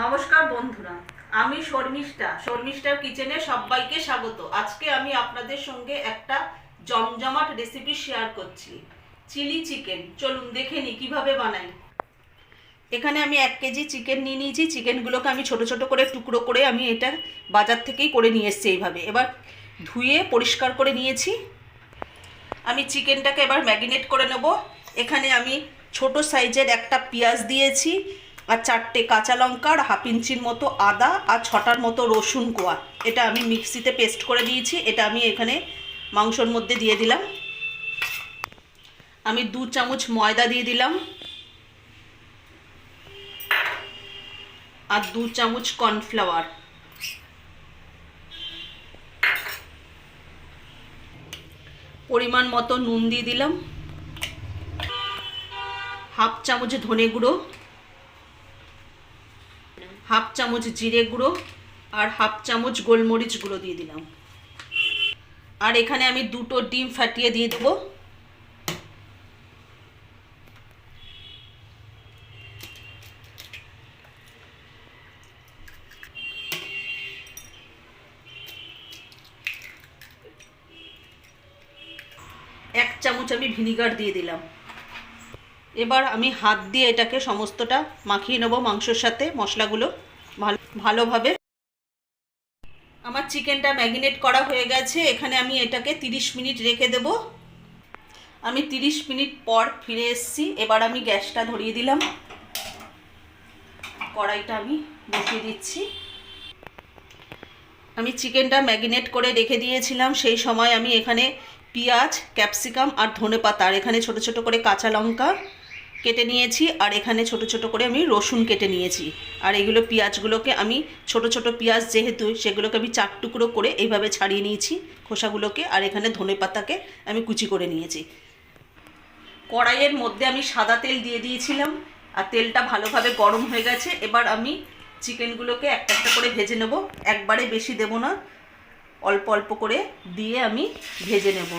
নমস্কার বন্ধুরা, আমি শর্মিষ্ঠা। শর্মিষ্ঠার কিচেনে সবাইকে স্বাগত। আজকে আমি আপনাদের সঙ্গে একটা জমজমাট রেসিপি শেয়ার করছি। Chilli chicken. চলুন দেখে নিই কীভাবে বানাই। এখানে আমি এক কেজি চিকেন নিয়ে নিয়েছি। চিকেনগুলোকে আমি ছোট ছোট করে, টুকরো করে আমি এটা বাজার থেকেই করে নিয়ে এসেছি এইভাবে। এবার ধুয়ে পরিষ্কার করে নিয়েছি। আমি চিকেনটাকে এবার ম্যাগিনেট করে নেব। এখানে আমি ছোট সাইজের একটা পেঁয়াজ দিয়েছি। আর চারটে কাঁচা লঙ্কা আর হাফ ইঞ্চির মতো আদা আর ছটার মতো রসুন কোয়া। এটা আমি মিক্সিতে পেস্ট করে দিয়েছি, এটা আমি এখানে মাংসর মধ্যে দিয়ে দিলাম। আমি দু চামচ ময়দা দিয়ে দিলাম। আর দু চামচ কর্নফ্লাওয়ার। পরিমাণ মতো নুন দিয়ে দিলাম। হাফ চামচ ধনে গুঁড়ো। হাফ চামচ জিরে গুঁড়ো আর হাফ চামচ গোলমরিচ গুঁড়ো দিয়ে দিলাম। আর এখানে আমি দুটো ডিম ফাটিয়ে দিয়ে দেবো। এক চামচ আমি ভিনিগার দিয়ে দিলাম। এবার আমি হাত দিয়ে এটাকে সমস্তটা মাখিয়ে নেব মাংসর সাথে মশলাগুলো ভালো, ভালোভাবে। আমার চিকেনটা ম্যাগিনেট করা হয়ে গেছে। এখানে আমি এটাকে 30 মিনিট রেখে দেব। আমি 30 মিনিট পর ফিরে এসেছি। এবার আমি গ্যাসটা ধরিয়ে দিলাম। কড়াইটা আমি বসিয়ে দিচ্ছি। আমি চিকেনটা ম্যাগিনেট করে রেখে দিয়েছিলাম। সেই সময় আমি এখানে পেঁয়াজ, ক্যাপসিকাম আর ধনে পাতা আর এখানে ছোট ছোট করে কাঁচা লঙ্কা কেটে নিয়েছি আর এখানে ছোট ছোট করে আমি রসুন কেটে নিয়েছি। আর এগুলো পেঁয়াজগুলোকে আমি ছোট ছোট পেঁয়াজ যেহেতু সেগুলোকে আমি চার টুকরো করে এইভাবে ছাড়িয়ে নিয়েছি খোসাগুলোকে। আর এখানে ধনে পাতাকে আমি কুচি করে নিয়েছি। কড়াইয়ের মধ্যে আমি সাদা তেল দিয়ে দিয়েছিলাম আর তেলটা ভালোভাবে গরম হয়ে গেছে। এবার আমি চিকেনগুলোকে একটা একটা করে ভেজে নেব। একবারে বেশি দেব না, অল্প অল্প করে দিয়ে আমি ভেজে নেব।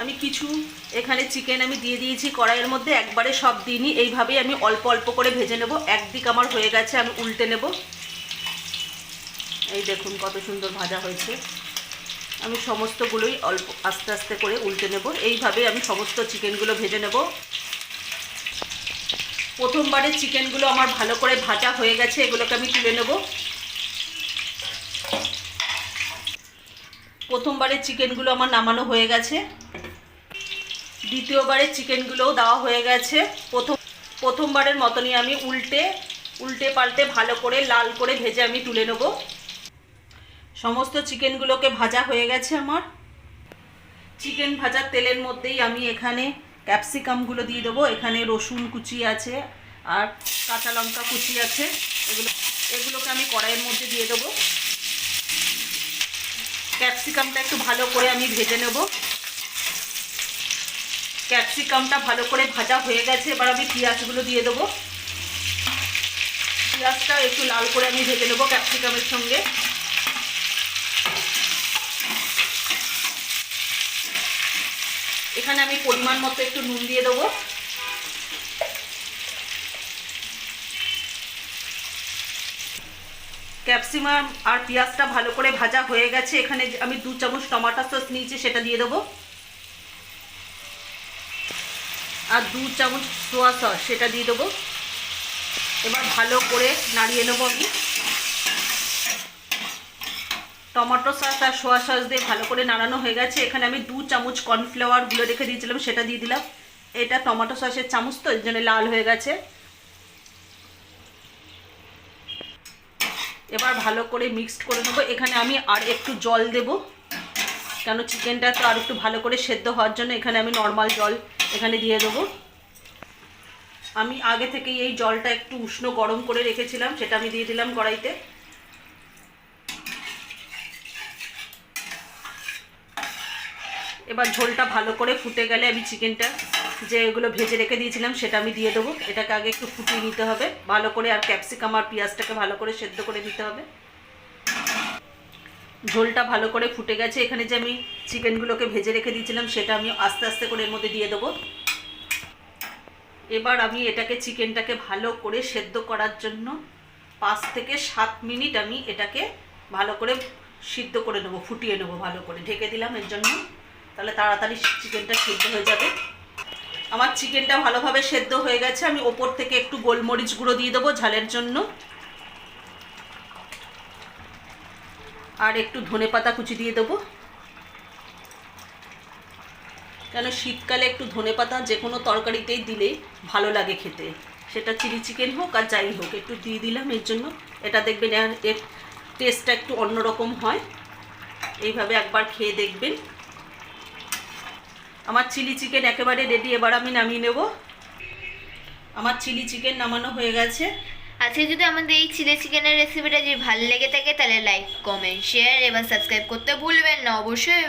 আমি কিছু এখানে চিকেন আমি দিয়ে দিয়েছি, কড়াইয়ের মধ্যে একবারে সব দিনই এইভাবেই আমি অল্প অল্প করে ভেজে নেব। একদিক আমার হয়ে গেছে, আমি উল্টে নেব। এই দেখুন কত সুন্দর ভাজা হয়েছে। আমি সমস্তগুলোই অল্প আস্তে আস্তে করে উল্টে নেব। এইভাবেই আমি সমস্ত চিকেনগুলো ভেজে নেব। প্রথমবারের চিকেনগুলো আমার ভালো করে ভাজা হয়ে গেছে, এগুলোকে আমি তুলে নেব। প্রথমবারের চিকেনগুলো আমার নামানো হয়ে গেছে। দ্বিতীয়বারের চিকেনগুলোও দেওয়া হয়ে গেছে। প্রথম প্রথমবারের মতনই আমি উল্টে উল্টে পাল্টে ভালো করে লাল করে ভেজে আমি তুলে নেব। সমস্ত চিকেনগুলোকে ভাজা হয়ে গেছে আমার। চিকেন ভাজার তেলের মধ্যেই আমি এখানে ক্যাপসিকামগুলো দিয়ে দেবো। এখানে রসুন কুচি আছে আর কাঁচা লঙ্কা কুচি আছে। এগুলো এগুলোকে আমি কড়াইয়ের মধ্যে দিয়ে দেবো। ক্যাপসিকামটা একটু ভালো করে আমি ভেজে নেব। ক্যাপসিকামটা ভালো করে ভাজা হয়ে গেছে, এবার আমি পেঁয়াজগুলো দিয়ে দেবো। পেঁয়াজটা একটু লাল করে আমি ভেজে নেব ক্যাপসিকামের সঙ্গে। এখানে আমি পরিমাণ মতো একটু নুন দিয়ে দেবো। ক্যাপসিমাম আর পেঁয়াজটা ভালো করে ভাজা হয়ে গেছে, এখানে আমি দু চামচ টমাটো সস নিয়েছি, সেটা দিয়ে দেবো। আর দু চামচ সোয়া সস, সেটা দিয়ে দেবো। এবার ভালো করে নাড়িয়ে নেব আমি। টমেটো সস আর সোয়া সস দিয়ে ভালো করে নাড়ানো হয়ে গেছে। এখানে আমি দু চামচ কর্নফ্লাওয়ারগুলো রেখে দিয়েছিলাম, সেটা দিয়ে দিলাম। এটা টমেটো সসের চামচ তো, এর জন্য লাল হয়ে গেছে। এবার ভালো করে মিক্সড করে নেব। এখানে আমি আর একটু জল দেব, কেন চিকেনটা তো আর একটু ভালো করে সেদ্ধ হওয়ার জন্য। এখানে আমি নর্মাল জল এখানে দিয়ে দেবো। আমি আগে থেকেই এই জলটা একটু উষ্ণ গরম করে রেখেছিলাম, সেটা আমি দিয়ে দিলাম কড়াইতে। এবার ঝোলটা ভালো করে ফুটে গেলে আমি চিকেনটা যে এগুলো ভেজে রেখে দিয়েছিলাম, সেটা আমি দিয়ে দেবো। এটাকে আগে একটু ফুটিয়ে নিতে হবে। ভালো করে আর ক্যাপসিকাম আর পেঁয়াজটাকে ভালো করে সেদ্ধ করে দিতে হবে। ঝোলটা ভালো করে ফুটে গেছে। এখানে যে আমি চিকেনগুলোকে ভেজে রেখে দিয়েছিলাম, সেটা আমি আস্তে আস্তে করে এর মধ্যে দিয়ে দেবো। এবার আমি এটাকে, চিকেনটাকে ভালো করে সেদ্ধ করার জন্য পাঁচ থেকে সাত মিনিট আমি এটাকে ভালো করে সিদ্ধ করে নেব, ফুটিয়ে নেব ভালো করে। ঢেকে দিলাম এর জন্য। তাহলে তাড়াতাড়ি চিকেনটা সিদ্ধ হয়ে যাবে। আমার চিকেনটা ভালোভাবে সেদ্ধ হয়ে গেছে। আমি ওপর থেকে একটু গোলমরিচ গুঁড়ো দিয়ে দেবো ঝালের জন্য। আর একটু ধনেপাতা কুচি দিয়ে দেবো। কেন শীতকালে একটু ধনেপাতা যে কোনো তরকারিতেই দিলেই ভালো লাগে খেতে। সেটা চিলি চিকেন হোক আর যাই হোক, একটু দিয়ে দিলাম এর জন্য। এটা দেখবেন এর টেস্টটা একটু অন্যরকম হয়। এইভাবে একবার খেয়ে দেখবেন। আমার চিলি চিকেন একেবারে রেডি এবার আমি নামিয়ে নেব। আমার চিলি চিকেন নামানো হয়ে গেছে। আজকে যদি আমাদের এই চিলি চিকেনের রেসিপিটা যদি ভালো লেগে থাকে, তাহলে লাইক কমেন্ট শেয়ার এবং সাবস্ক্রাইব করতে ভুলবেন না। অবশ্যই